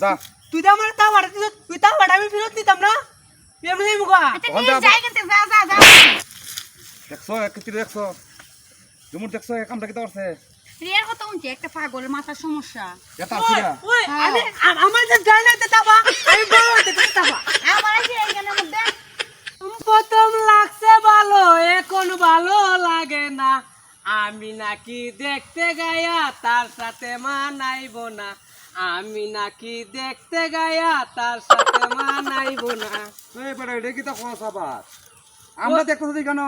যা। তুই তো আমার তা ভাড়া দিছ তুই তা ভাড়া আমি ফেরত দিতাম না? এমনি যাই মুখা আচ্ছা দেখছ এক দেখছ। জুমুর দেখছ এক কামটা কিতা করছে? রিয়ার কথা শুনছি একটা পাগল মাথার সমস্যা। এটা হ্যাঁ। আমি আমার যে দাবা তাবা আমি বড় হইতে দিছি তাবা আমার আছে এইখানের মধ্যে প্রথম লাগছে ভালো এখন ভালো লাগে না আমি নাকি দেখতে গায়া তার সাথে মানাইব না। আমি নাকি দেখতে গায়া তার সাথে মানাইব না। এই বেটা এটা কিতা কথা আবার? আমরা দেখতেছি কেন?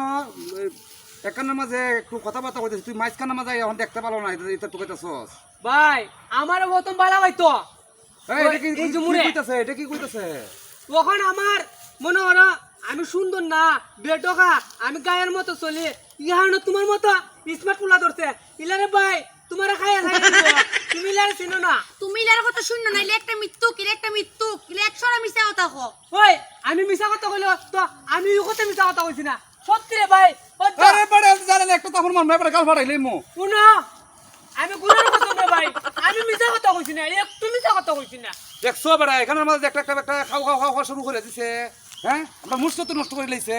একান্নের মাঝে একটু কথাবার্তা কইতেছি তুই মাঝখানের মাঝে এখন দেখতে পারো না এটা এটা তুই কইতেছস। ভাই আমার প্রথম ভালো হইতো এই এটা কি কি। কইতেছে? এটা কি কইতেছে? তখন আমার মনে করো আমি সুন্দর না বেটকা আমি গায়ের মতো চলি। ইহানো তোমার মতো স্মার্ট পোলা ধরছে। ইলারে ভাই তোমার খাই আছে তুমি ইলারে চিনো না। তুমি ইলার কথা শুন না ইলে একটা মৃত্যু কিলে একটা মৃত্যু কিলে একশো না মিশা কথা কো ওই আমি মিছা কথা কইলো তো আমি ও কথা মিছা কথা কইছি না। সত্যি রে ভাই। আরে বেটা জানেন একটা তখন মান বেটা গাল ফাটাইলে মো শুনো আমি গুণের কথা রে ভাই আমি মিছা কথা কইছি না একটু মিছা কথা কইছি না। দেখছ বেটা এখানের মাঝে একটা একটা একটা খাও খাও খাও শুরু করে দিছে। হ্যাঁ? আমরা তো নষ্ট করে লাইছে।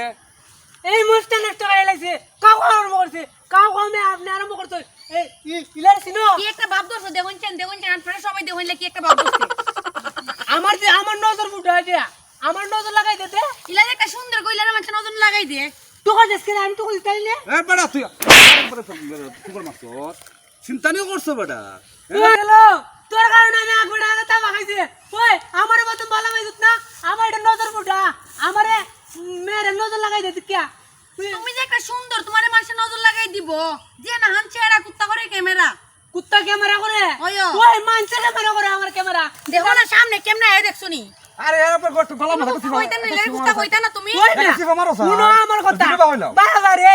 এই নষ্ট করে লাইছে। কাউ আরম্ভ করছে। আপনি আরম্ভ কি একটা ভাব ধরছো? দেখুন চেন দেখুন চেন। আপনারা সবাই দেখুন কি একটা ভাব ধরছে। আমার যে আমার নজর ফুটা দেয়া আমার নজর লাগাই ইলার একটা সুন্দর কইলার নজর লাগাই দিয়ে তোকে দেখছি না আমি তো কইছি তাই না। এ বেটা তুই ফুকর মারছ চিন্তা নিয়ে করছ বেটা তোর কারণে আমি আগ বেড়া আগে তামা খাইছি। ওই আমার মতন ভালো মাইছত না আমার এটা নজর ফুটা আমারে মেরে নজর লাগাই দিতে কিয়া তুই তুমি যে একটা সুন্দর তোমার মানুষের নজর লাগাই দিব না কুত্তা করে ক্যামেরা। কুত্তা ক্যামেরা করে? ওই মানছে ক্যামেরা করে আমার ক্যামেরা। দেখো না সামনে কেমনে আয় দেখছ নি? আরে এর উপর গট গলা মাথা কইতা না কুত্তা কইতা না তুমি? ওই না এটা কি মারো স্যার? শুনো আমার কথা। বাবা রে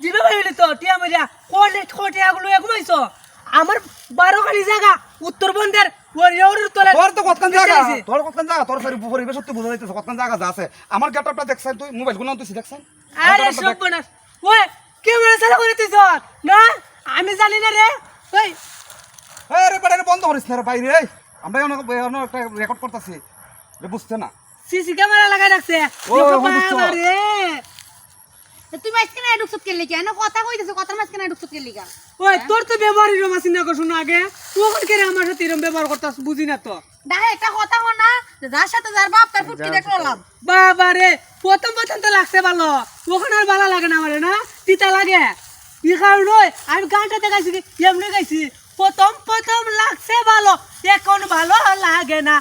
জিবে বাইলি তো টিয়া মজা কোলে কোটে আগুলো ঘুমাইছো আমার বারো খালি জায়গা উত্তরবঙ্গের ওরিয়রের তলে তোর তো কতক্ষণ জায়গা আছে। তোর কতক্ষণ জায়গা? তোর সারি পরিবেশ তো বুঝা যাইতেছে কতক্ষণ জায়গা যা আছে। আমার গেটআপটা দেখছেন তুই? মোবাইলগুলো তুই দেখছেন? আরে সব বনাস ওই ক্যামেরা চালু করে তুই না? আমি জানি না রে। ওই আরে বেটা বন্ধ করিস না রে বাইরে আমরা এখন এখন একটা রেকর্ড করতেছি। এটা বুঝতে না। সিসি ক্যামেরা লাগাই রাখছে। ও, দেখো এখন বুঝছ? বাবা রে তুমি মাঝখানে আয় ঢুকছত কেন লিখা? না কথা কইতেছো কথার মাঝখানে আয় ঢুকছত কেন লিখা? ওই তোর তো না আগে। আমার সাথে এরকম ব্যবহার করতাস বুঝি না তো? একটা কথা না যার সাথে যার বাপ তার ফুটকি দেখল লাভ বাবা রে প্রথম প্রথম তো লাগছে ভালো। ওখানে আর ভালো লাগে না আমার না? তিতা লাগে। ই কারণে আমি গানটা গাইছি কি, এমনি গাইছি প্রথম প্রথম লাগছে ভালো এখন ভালো লাগে না।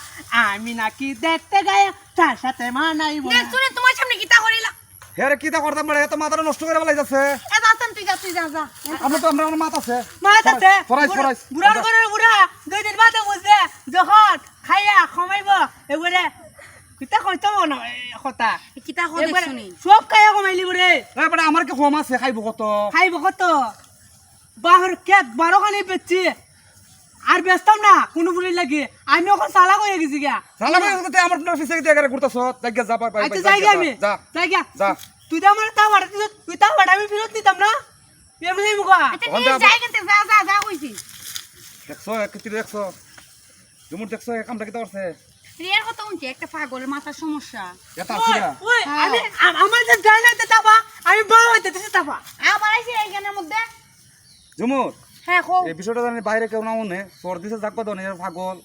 আমি নাকি দেখতে গায়ে তার সাথে মানাইব না। দেখছ না তোমার সামনে কিতা করিলা হে রে কিটা করতাম বেটা এত মাথাটা নষ্ট করে বেলাই যাচ্ছে এ যাচ্ছেন তুই যা তুই যা যা। আমরা তো আমরা মাত আছে। মাত আছে। ফরাইস ফরাইস বুড়ার করে বুড়া দুই দিন বাদে বুঝবে যখন খাইয়া কমাইব এবারে কিতা কইতো না কথা? কিতা কো একবারে দেখছ নি? সব খাইয়া কমাইলি বুড়ে এ বেটা আমার কি কম আছে খাইব কত খাইব কত বাহর কেক বারো খানি বেচছি। আর বেচতাম না কোনো বুড়ি লাগি। আমি ওখানে চালা হয়ে গেছি গা সালা মানে তুই আমার পিছে দিয়ে গেলে ঘুরতাছ জায়গা যা পাই পাই আচ্ছা যাই আমি। যা যাই গা যা। তুই তো আমার তা ভাড়া তুই তা ভাড়া আমি ফেরত দিতাম না? এমনি মুখা আচ্ছা নিয়ে যাই কিন্তু যা যা যা কইছি দেখছ এক দেখছ। জুমুর দেখছ কামটা কিতা করছে রিয়ার কথা শুনছি একটা পাগলের মাথার সমস্যা। হ্যাঁ। আমি আমার যে তাপা আমি বড় হইতে আইছে এইখানের মধ্যে? জুমুর হ্যাঁ কো এই বিষয়টা জানি বাইরে কেউ না। মনে সর দিছে যাক কথা এর পাগল।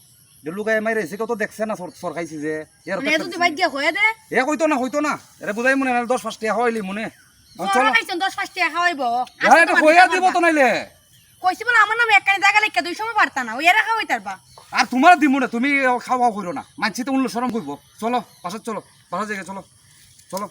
যে লুকাই মাইরে এসে কেউ তো দেখছে না সর সর খাইছি যে। এর মানে দিয়া দে। এ কইতো না হইতো না। এরা বুঝাই মনে না হইলি মনে। টাকা হ্যাঁ এটা দিব তো নাইলে। কইছি বলে আমার নাম একখানি জায়গা লেখা দুই সময় পারতা না ওই এরা খাওয়াই তারবা আর তোমার দিব না, তুমি খাওয়া করো না। মানছি তো অনুসরণ করব চলো পাশে চলো পাশে জায়গায় চলো চলো।